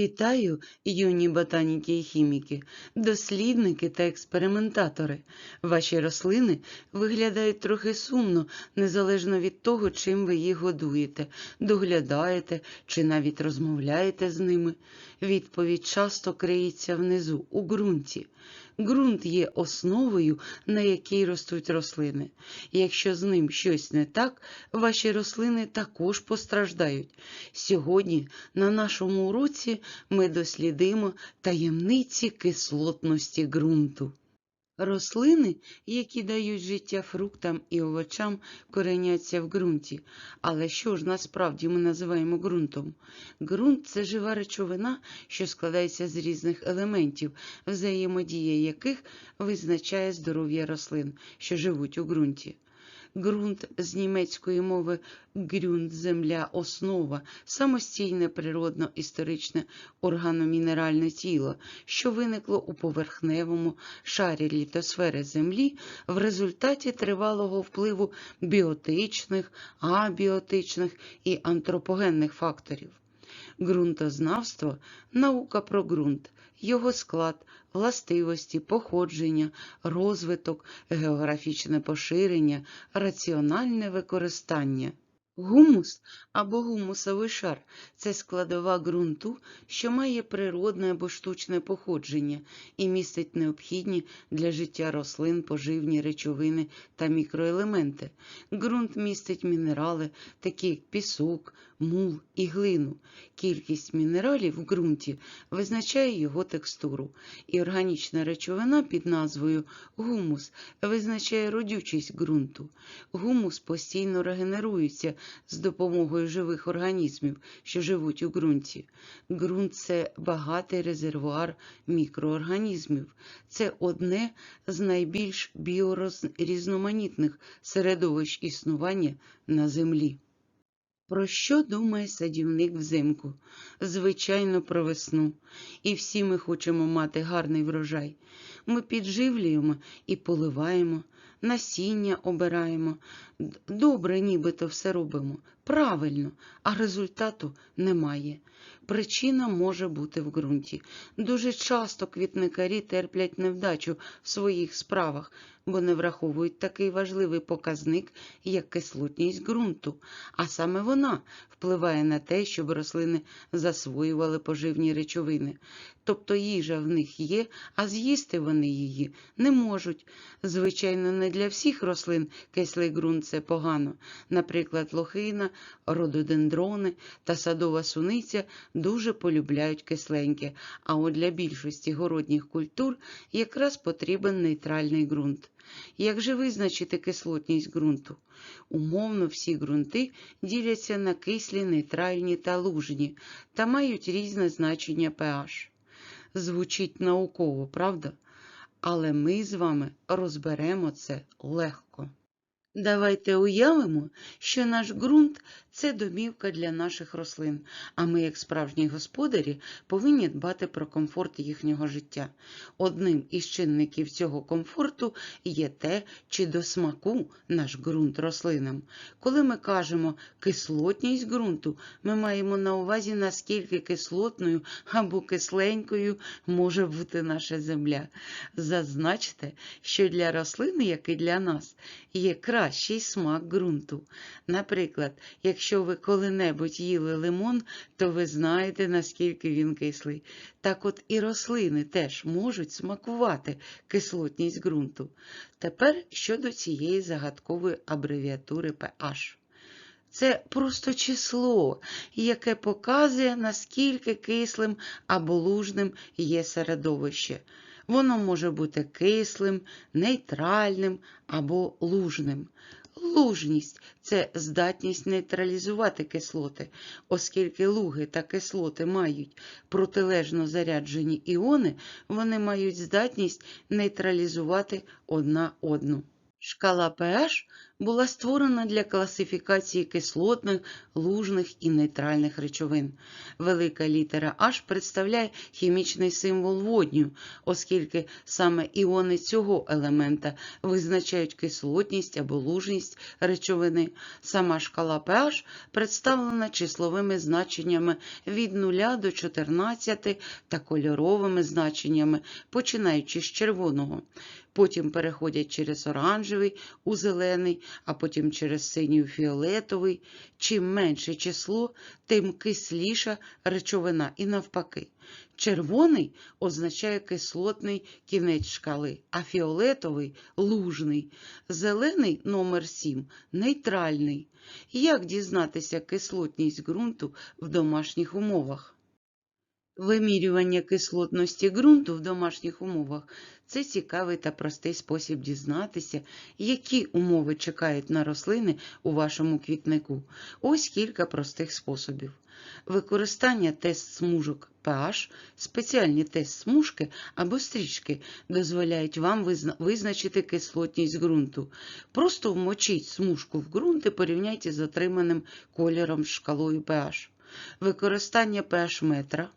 Вітаю, юні ботаніки і хіміки, дослідники та експериментатори. Ваші рослини виглядають трохи сумно, незалежно від того, чим ви їх годуєте, доглядаєте чи навіть розмовляєте з ними. Відповідь часто криється внизу, у ґрунті. Ґрунт є основою, на якій ростуть рослини. Якщо з ним щось не так, ваші рослини також постраждають. Сьогодні на нашому уроці ми дослідимо таємниці кислотності ґрунту. Рослини, які дають життя фруктам і овочам, кореняться в ґрунті. Але що ж насправді ми називаємо ґрунтом? Ґрунт це жива речовина, що складається з різних елементів, взаємодія яких визначає здоров'я рослин, що живуть у ґрунті. Ґрунт з німецької мови ґрюнт, земля, основа, самостійне природно-історичне органомінеральне тіло, що виникло у поверхневому шарі літосфери Землі в результаті тривалого впливу біотичних, абіотичних і антропогенних факторів. Ґрунтознавство наука про ґрунт, його склад, властивості, походження, розвиток, географічне поширення, раціональне використання. Гумус або гумусовий шар це складова ґрунту, що має природне або штучне походження і містить необхідні для життя рослин поживні речовини та мікроелементи. Ґрунт містить мінерали, такі як пісок, мул і глину. Кількість мінералів в ґрунті визначає його текстуру, і органічна речовина під назвою гумус визначає родючість ґрунту. Гумус постійно регенерується з допомогою живих організмів, що живуть у ґрунті. Ґрунт це багатий резервуар мікроорганізмів. Це одне з найбільш біорізноманітних середовищ існування на землі. Про що думає садівник взимку? Звичайно, про весну. І всі ми хочемо мати гарний врожай. Ми підживлюємо і поливаємо, насіння обираємо. Добре, нібито все робимо. Правильно, а результату немає. Причина може бути в ґрунті. Дуже часто квітникарі терплять невдачу в своїх справах, бо не враховують такий важливий показник, як кислотність ґрунту. А саме вона впливає на те, щоб рослини засвоювали поживні речовини. Тобто їжа в них є, а з'їсти вони її не можуть. Звичайно, не для всіх рослин кислий ґрунт це погано. Наприклад, лохина, рододендрони та садова суниця дуже полюбляють кисленьке, а от для більшості городніх культур якраз потрібен нейтральний ґрунт. Як же визначити кислотність ґрунту? Умовно, всі ґрунти діляться на кислі, нейтральні та лужні та мають різне значення pH. Звучить науково, правда? Але ми з вами розберемо це легко. Давайте уявимо, що наш ґрунт це домівка для наших рослин, а ми, як справжні господарі, повинні дбати про комфорт їхнього життя. Одним із чинників цього комфорту є те, чи до смаку наш ґрунт рослинам. Коли ми кажемо кислотність ґрунту, ми маємо на увазі, наскільки кислотною або кисленькою може бути наша земля. Зазначте, що для рослини, як і для нас, є кращий смак ґрунту. Наприклад, якщо ви коли-небудь їли лимон, то ви знаєте, наскільки він кислий. Так от і рослини теж можуть смакувати кислотність ґрунту. Тепер щодо цієї загадкової абревіатури pH. Це просто число, яке показує, наскільки кислим або лужним є середовище. Воно може бути кислим, нейтральним або лужним. Лужність це здатність нейтралізувати кислоти, оскільки луги та кислоти мають протилежно заряджені іони, вони мають здатність нейтралізувати одна одну. Шкала pH була створена для класифікації кислотних, лужних і нейтральних речовин. Велика літера H представляє хімічний символ водню, оскільки саме іони цього елемента визначають кислотність або лужність речовини. Сама шкала pH представлена числовими значеннями від 0 до 14 та кольоровими значеннями, починаючи з червоного. Потім переходять через оранжевий у зелений, а потім через синій фіолетовий. Чим менше число, тим кисліша речовина і навпаки. Червоний означає кислотний кінець шкали, а фіолетовий лужний. Зелений номер 7 нейтральний. Як дізнатися кислотність ґрунту в домашніх умовах? Вимірювання кислотності ґрунту в домашніх умовах це цікавий та простий спосіб дізнатися, які умови чекають на рослини у вашому квітнику. Ось кілька простих способів. Використання тест-смужок pH, спеціальні тест-смужки або стрічки дозволяють вам визначити кислотність ґрунту. Просто вмочіть смужку в ґрунт і порівняйте з отриманим кольором шкалою pH. Використання pH-метра.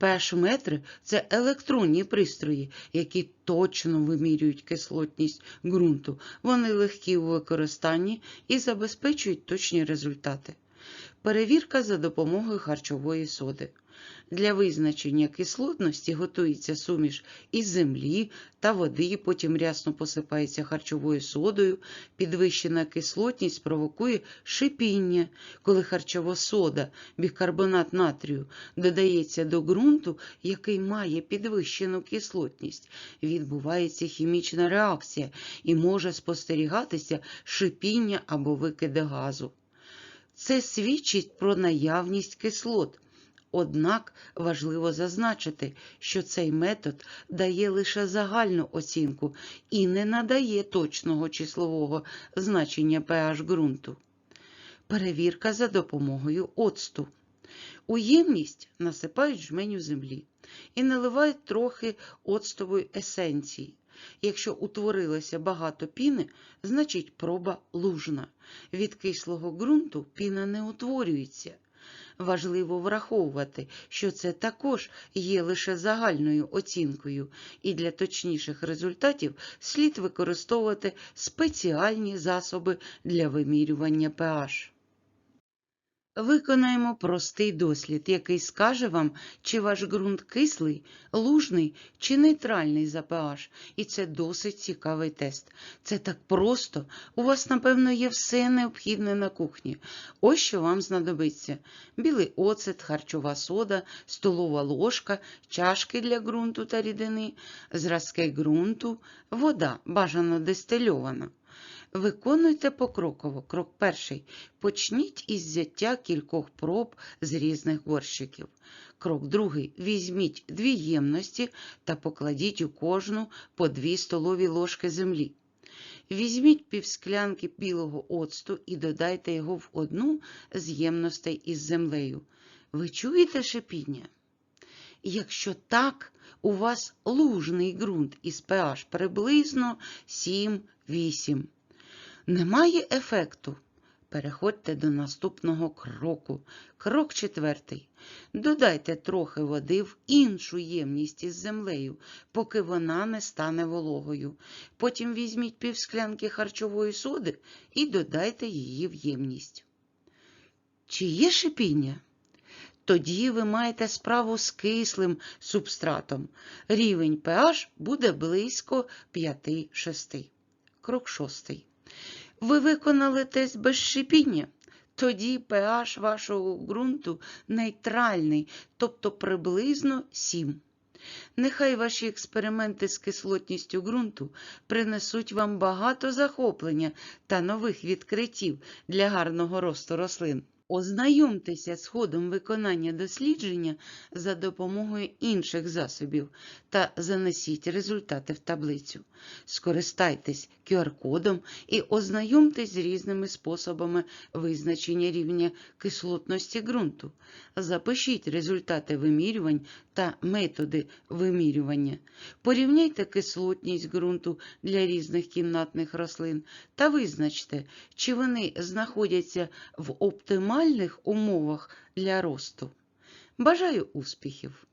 pH-метри – це електронні пристрої, які точно вимірюють кислотність ґрунту. Вони легкі у використанні і забезпечують точні результати. Перевірка за допомогою харчової соди. Для визначення кислотності готується суміш із землі та води, потім рясно посипається харчовою содою. Підвищена кислотність провокує шипіння, коли харчова сода, бікарбонат натрію, додається до ґрунту, який має підвищену кислотність. Відбувається хімічна реакція і може спостерігатися шипіння або викиди газу. Це свідчить про наявність кислот. Однак важливо зазначити, що цей метод дає лише загальну оцінку і не надає точного числового значення pH ґрунту. Перевірка за допомогою оцту. У ємність насипають жменю землі і наливають трохи оцтової есенції. Якщо утворилося багато піни, значить проба лужна. Від кислого ґрунту піна не утворюється. Важливо враховувати, що це також є лише загальною оцінкою, і для точніших результатів слід використовувати спеціальні засоби для вимірювання pH. Виконаємо простий дослід, який скаже вам, чи ваш ґрунт кислий, лужний чи нейтральний за pH. І це досить цікавий тест. Це так просто. У вас, напевно, є все необхідне на кухні. Ось що вам знадобиться: білий оцет, харчова сода, столова ложка, чашки для ґрунту та рідини, зразки ґрунту, вода, бажано дистильована. Виконуйте покроково. Крок перший. Почніть із взяття кількох проб з різних горщиків. Крок другий. Візьміть дві ємності та покладіть у кожну по дві столові ложки землі. Візьміть півсклянки білого оцту і додайте його в одну з ємностей із землею. Ви чуєте шипіння? Якщо так, у вас лужний ґрунт із pH приблизно 7-8. Немає ефекту. Переходьте до наступного кроку. Крок четвертий. Додайте трохи води в іншу ємність із землею, поки вона не стане вологою. Потім візьміть півсклянки харчової соди і додайте її в ємність. Чи є шипіння? Тоді ви маєте справу з кислим субстратом. Рівень pH буде близько 5-6. Крок шостий. Ви виконали тест без шипіння? Тоді pH вашого ґрунту нейтральний, тобто приблизно 7. Нехай ваші експерименти з кислотністю ґрунту принесуть вам багато захоплення та нових відкриттів для гарного росту рослин. Ознайомтеся з ходом виконання дослідження за допомогою інших засобів та занесіть результати в таблицю. Скористайтесь QR-кодом і ознайомтесь з різними способами визначення рівня кислотності ґрунту. Запишіть результати вимірювань та методи вимірювання. Порівняйте кислотність ґрунту для різних кімнатних рослин та визначте, чи вони знаходяться в оптимальних умовах для росту. Бажаю успіхів!